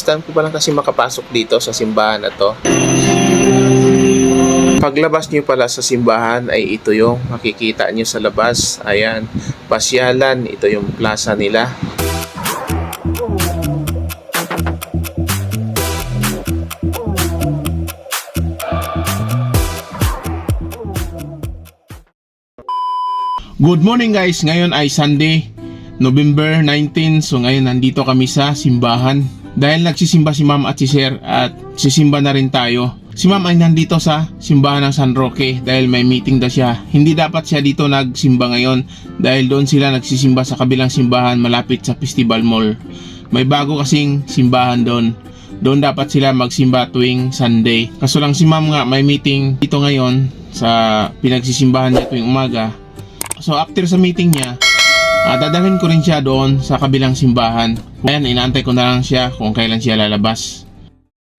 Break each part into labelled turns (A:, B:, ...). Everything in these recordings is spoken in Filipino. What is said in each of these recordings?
A: First time ko pa lang kasi makapasok dito sa simbahan na to. Paglabas nyo pala sa simbahan ay ito yung makikita nyo sa labas. Ayan, pasyalan, ito yung plaza nila. Good morning guys, ngayon ay Sunday, November 19. So ngayon nandito kami sa simbahan. Dahil nagsisimba si ma'am at si sir at sisimba na rin tayo. Si ma'am ay nandito sa simbahan ng San Roque dahil may meeting daw siya. Hindi dapat siya dito nagsimba ngayon dahil doon sila nagsisimba sa kabilang simbahan malapit sa Festival Mall. May bago kasing simbahan doon. Doon dapat sila magsimba tuwing Sunday. Kaso lang si ma'am nga may meeting dito ngayon sa pinagsisimbahan niya tuwing umaga. So after sa meeting niya, ah, dadalhin ko rin siya doon sa kabilang simbahan. Ayan, inaantay ko na lang siya kung kailan siya lalabas.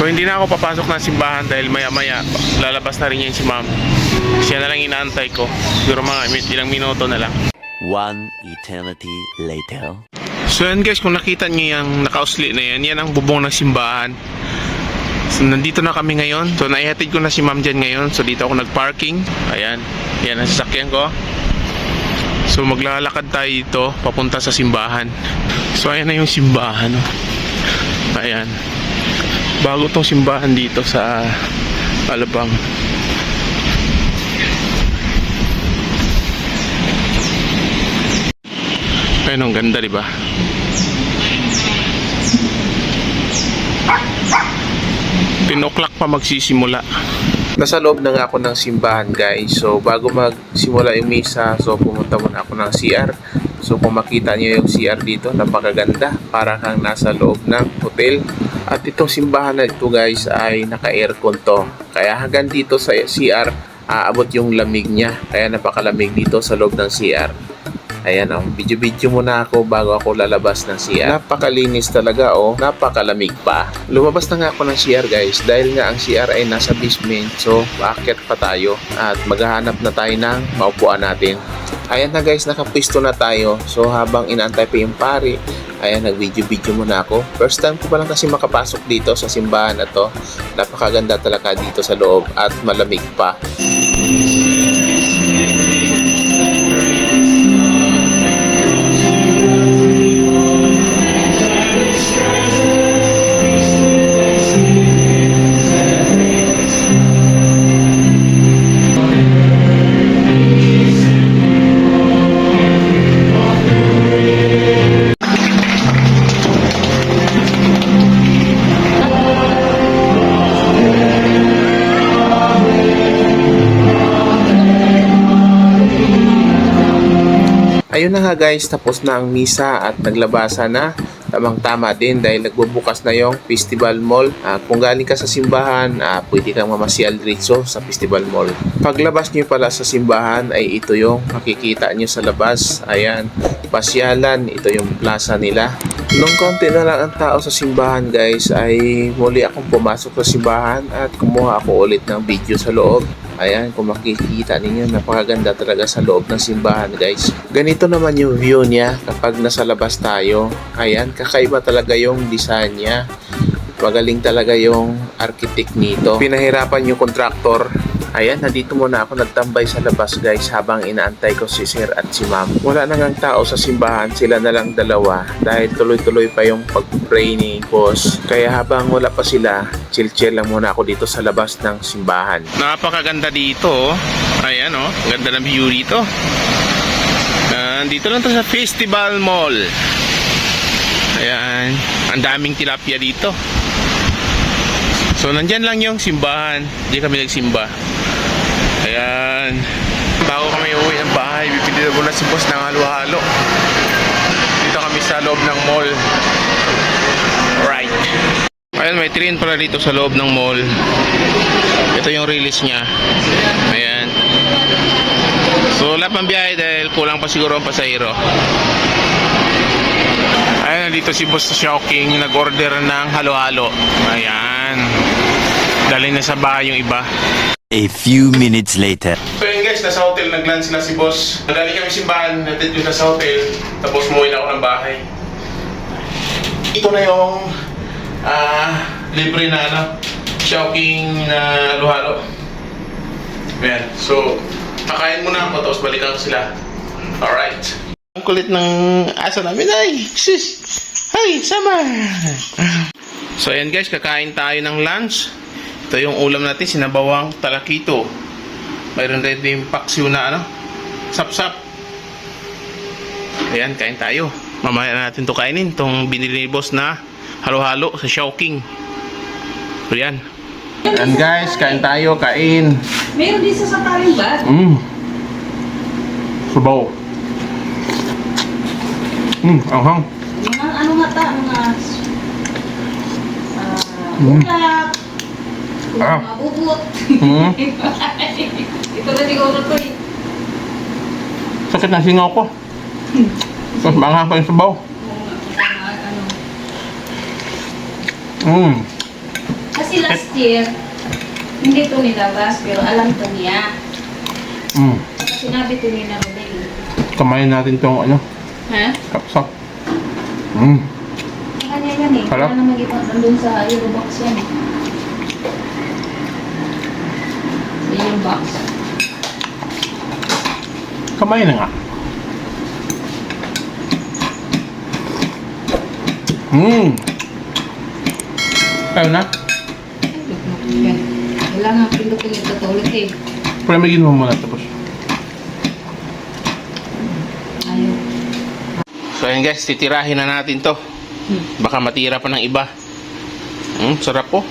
A: So hindi na ako papasok ng simbahan dahil maya maya lalabas na rin yan si ma'am. Siya na lang inaantay ko. Siguro mga ilang minuto na lang.
B: One eternity later.
A: So yan guys, kung nakita niyo yung nakausli na yan, yan ang bubong ng simbahan. So nandito na kami ngayon. So naihatid ko na si ma'am dyan ngayon. So dito ako nagparking. Ayan. Yan ang sasakyan ko. So maglalakad tayo dito papunta sa simbahan. So ayan na yung simbahan. oh. Ayan. Bago tong simbahan dito sa Alabang. Ayun, ang ganda, di ba? Tinoclock pa magsisimula. Nasa loob na nga ako ng simbahan guys. So bago magsimula yung misa, so pumunta muna ako ng CR. So kung makita niyo yung CR dito, napakaganda. Para kang nasa loob ng hotel. At itong simbahan na ito guys ay naka-aircon to. Kaya hanggang dito sa CR, aabot yung lamig niya. Kaya napakalamig dito sa loob ng CR. Ayan oh, video-video muna ako bago ako lalabas ng CR. Napakalinis talaga oh, napakalamig pa. Lumabas na nga ako ng CR guys dahil nga ang CR ay nasa basement so paakyat pa tayo at maghahanap na tayo ng maupuan natin. Ayan na guys, nakapwisto na tayo. So habang inaantay pa yung pari, ayan nag-video-video muna ako. First time ko pa lang kasi makapasok dito sa simbahan na to. Napakaganda talaga dito sa loob at malamig pa. Ayun na nga guys, tapos na ang misa at naglabasa na. Tamang tama din dahil nagbubukas na yung Festival Mall. Ah, kung galing ka sa simbahan, ah, pwede kang mamasyal diretso sa Festival Mall. Paglabas nyo pala sa simbahan ay ito yung makikita nyo sa labas. Ayan, pasyalan, ito yung plaza nila. Nung konti na lang ang tao sa simbahan guys ay muli akong pumasok sa simbahan at kumuha ako ulit ng video sa loob. Ayan, kung makikita ninyo, napakaganda talaga sa loob ng simbahan guys. Ganito naman yung view niya kapag nasa labas tayo. Ayan, kakaiba talaga yung design niya. Magaling talaga yung architect nito. Pinahirapan yung contractor. Ayan, nandito muna ako nagtambay sa labas guys habang inaantay ko si sir at si ma'am. Wala na ngang tao sa simbahan, sila na lang dalawa dahil tuloy-tuloy pa yung pag-pray ni boss. Kaya habang wala pa sila, chill-chill lang muna ako dito sa labas ng simbahan. Napakaganda dito. oh. Ayan oh, ganda ng view dito. Dito lang to sa Festival Mall. Ayan, ang daming tilapia dito. So, nandyan lang yung simbahan. Hindi kami nagsimba. Ayan. Bago kami uwi ng bahay, bibili na muna si boss ng halo-halo. Dito kami sa loob ng mall. Right. Ayan, may train pala dito sa loob ng mall. Ito yung release niya. Ayan. So, wala pang biyahe dahil kulang pa siguro ang pasahero. Ayan, nandito si Boss Shocking, nag-order ng halo-halo. Ayan. Dali na sa bahay yung iba.
B: A few minutes later.
A: So yun guys, nasa hotel nag-lunch na si boss. Nadali kami simbahan, natin yun nasa hotel. Tapos umuwi na ako ng bahay. Ito na yung ah, libre na ano, Shocking na halo-halo. Ayan, so, kakain muna ako tapos balikan ko sila. Alright. Ang kulit ng asa namin ay, sis, ay, sama. So ayan guys, kakain tayo ng lunch. Ito yung ulam natin, sinabawang talakito. Mayroon rin din paksiw na ano, sap-sap. Ayan, kain tayo. Mamaya na natin to kainin, itong binili ni boss na halo-halo sa Showking. So yan. Ayan guys, kain tayo, kain.
C: Meron din sa sakaling ba?
A: Mmm. Sabaw. Mmm, anghang.
C: Mga ano nga ta, mga ah,
A: Mm.
C: ulap,
A: Ah.
C: mga bubot.
A: Hmm.
C: Ito na siguro to eh.
A: Sakit na singaw ko. Mas maanghang pa yung sabaw. Mmm.
C: Kasi last year, hindi to nilabas, pero alam to niya.
A: Mmm.
C: Sinabi to ni na Rodel.
A: Kamayin natin tong ano,
C: Ha?
A: kapsak. Mmm.
C: Kanya yan eh.
A: Harap.
C: Wala na mag-ipang andun sa Eurobox yan eh. Sa Eurobox.
A: Kamayin na nga. Mmm. Kaya na.
C: Kailangan pindutin ito ulit eh.
A: Pramigin mo muna tapos.
C: Ayaw.
A: So ayan guys, titirahin na natin to. Baka matira pa ng iba. Hmm, sarap po.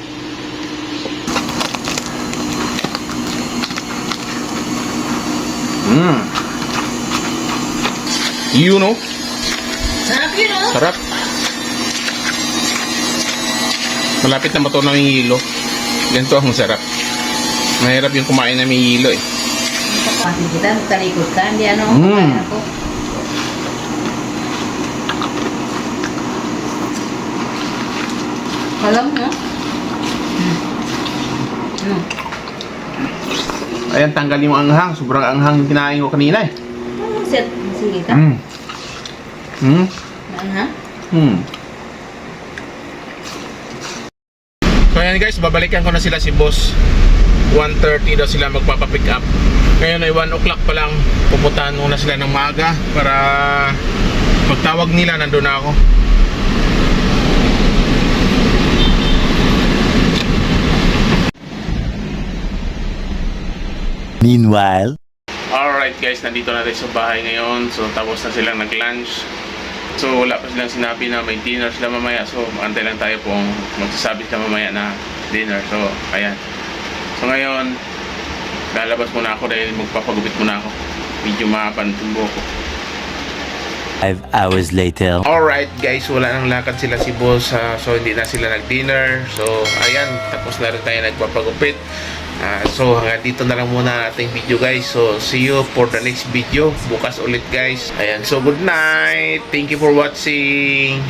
A: Mmm. You know,
C: Sarap yun oh!
A: sarap. Malapit na matunaw yung hilo. Ganito ang sarap. Mahirap yung kumain na may hilo eh.
C: Pati kita, talikod ka, hindi ano,
A: Mm.
C: ako. Alam mo? Ano?
A: Ayan, tanggal yung anghang. Sobrang anghang yung kinain ko kanina eh.
C: Ano set? Sige ka.
A: Mm. Mm.
C: Ha?
A: Hmm. So ayan guys, babalikan ko na sila si boss. 1.30 daw sila magpapapick up. Ngayon ay 1 o'clock pa lang. Pupuntahan muna sila ng maaga para magtawag nila, nandun na ako.
B: Meanwhile,
A: Alright guys, nandito na tayo sa bahay ngayon. So tapos na silang nag-lunch. So wala pa silang sinabi na may dinner sila mamaya. So antay lang tayo kung magsasabi sila mamaya na dinner. So ayan. So ngayon, lalabas muna ako dahil magpapagupit muna ako. Medyo mapantumbo ko.
B: five hours later.
A: Alright guys, wala nang lakad sila si boss ah, so hindi na sila nag-dinner. So ayan, tapos na rin tayo nagpapagupit. Ah, so hanggang dito na lang muna ating video guys. So see you for the next video. Bukas ulit guys. Ayan, so good night. Thank you for watching.